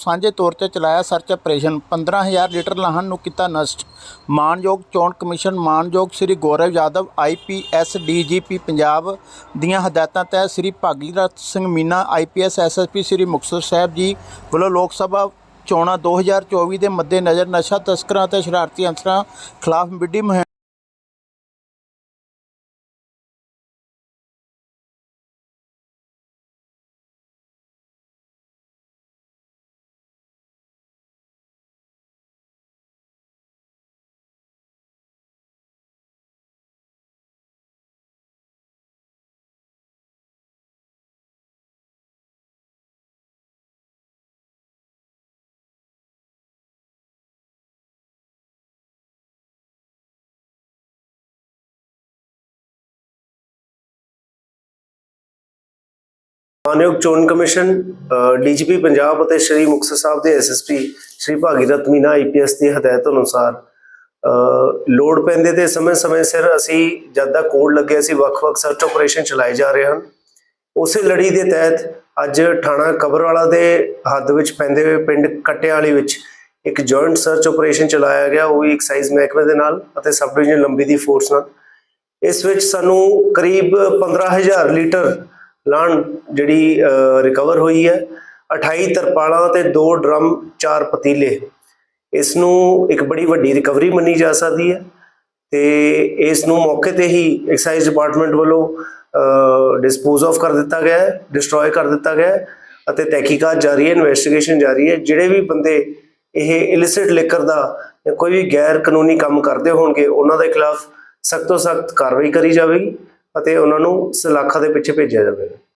ਸਾਂਝੇ ਤੌਰ ਤੇ ਚਲਾਇਆ ਸਰਚ ਆਪਰੇਸ਼ਨ। 15000 ਲੀਟਰ ਲਾਹਨ ਨੂੰ ਕੀਤਾ ਨਸ਼ਟ। ਮਾਨਯੋਗ ਚੋਣ ਕਮਿਸ਼ਨ, ਮਾਨਯੋਗ ਸ੍ਰੀ ਗੌਰਵ ਯਾਦਵ ਆਈਪੀਐਸ ਡੀਜੀਪੀ ਪੰਜਾਬ ਦੀਆਂ ਹਦਾਇਤਾਂ ਤਹਿਤ ਸ੍ਰੀ ਭਾਗੀਰਥ ਸਿੰਘ ਮੀਨਾ ਆਈਪੀਐਸ ਐਸਐਸਪੀ ਸ੍ਰੀ ਮੁਕਤਸਰ ਸਾਹਿਬ ਜੀ ਵੱਲੋਂ ਲੋਕ ਸਭਾ ਚੋਣਾਂ 2024 ਦੇ ਮੱਦੇਨਜ਼ਰ ਨਸ਼ਾ ਤਸਕਰਾਂ ਅਤੇ ਸ਼ਰਾਰਤੀ ਅਨਸਰਾਂ ਖਿਲਾਫ ਵਿੱਢੀ ਮਾਨਯੋਗ ਚੋਣ ਕਮਿਸ਼ਨ ਡੀਜੀਪੀ ਪੰਜਾਬ ਅਤੇ ਸ਼੍ਰੀ ਮੁਕਤਸਰ ਸਾਹਿਬ ਦੇ ਐਸਐਸਪੀ ਸ਼੍ਰੀ ਭਾਗੀਰਥ ਮੀਨਾ ਆਈਪੀਐਸ ਦੀ ਹਦਾਇਤ ਅਨੁਸਾਰ ਅ, ਲੋੜ ਪੈਂਦੇ ਤੇ ਸਮੇਂ-ਸਮੇਂ ਸਿਰ ਅਸੀਂ ਜਦ ਦਾ ਕੋਡ ਲੱਗਿਆ ਸੀ ਵੱਖ-ਵੱਖ ਸਰਚ ਆਪਰੇਸ਼ਨ ਚਲਾਏ ਜਾ ਰਹੇ ਹਨ। ਉਸੇ ਲੜੀ ਦੇ ਤਹਿਤ ਅੱਜ ਥਾਣਾ ਕਬਰਵਾਲਾ ਦੇ ਹੱਦ ਵਿੱਚ ਪੈਂਦੇ ਹੋਏ ਪਿੰਡ ਕਟਿਆਲੀ ਵਿੱਚ ਇੱਕ ਜੁਆਇੰਟ ਸਰਚ ਆਪਰੇਸ਼ਨ ਚਲਾਇਆ ਗਿਆ ਉਹ ਵੀ ਐਕਸਾਈਜ਼ ਮਹਿਕਮੇ ਦੇ ਨਾਲ ਅਤੇ ਸਬ ਡਿਵੀਜ਼ਨ ਲੰਬੀ ਦੀ ਫੋਰਸ ਨਾਲ। ਇਸ ਵਿੱਚ ਸਾਨੂੰ ਕਰੀਬ 15000 ਲੀਟਰ ਲਾਣ ਜਿਹੜੀ ਰਿਕਵਰ ਹੋਈ ਹੈ। 28 ਤਰਪਾਲਾਂ ਤੇ 2 ਡਰਮ 4 ਪਤੀਲੇ। ਇਸ ਨੂੰ ਇੱਕ ਬੜੀ ਵੱਡੀ ਰਿਕਵਰੀ ਮੰਨੀ ਜਾ ਸਕਦੀ ਹੈ ਤੇ ਇਸ ਨੂੰ ਮੌਕੇ ਤੇ ਹੀ ਐਕਸਾਈਜ਼ ਡਿਪਾਰਟਮੈਂਟ ਵੱਲੋਂ ਡਿਸਪੋਜ਼ ਆਫ ਕਰ ਦਿੱਤਾ ਗਿਆ ਹੈ ਡਿਸਟਰੋਏ ਕਰ ਦਿੱਤਾ ਗਿਆ ਹੈ ਅਤੇ ਤਹਿਕੀਕਾਤ ਜਾਰੀ ਹੈ ਇਨਵੈਸਟੀਗੇਸ਼ਨ ਜਾਰੀ ਹੈ। ਜਿਹੜੇ ਵੀ ਬੰਦੇ ਇਹ ਇਲਿਸਿਟ ਲਿਕਰ ਦਾ ਜਾਂ ਕੋਈ ਵੀ ਗੈਰ ਕਾਨੂੰਨੀ ਕੰਮ ਕਰਦੇ ਹੋਣਗੇ, ਉਹਨਾਂ ਦੇ ਖਿਲਾਫ ਸਖਤ ਤੋਂ ਸਖਤ ਕਾਰਵਾਈ ਕਰੀ ਜਾਵੇਗੀ। ਅਤੇ ਉਹਨਾਂ ਨੂੰ ਸਲਾਖਾਂ ਦੇ ਪਿੱਛੇ ਭੇਜਿਆ ਜਾਵੇਗਾ।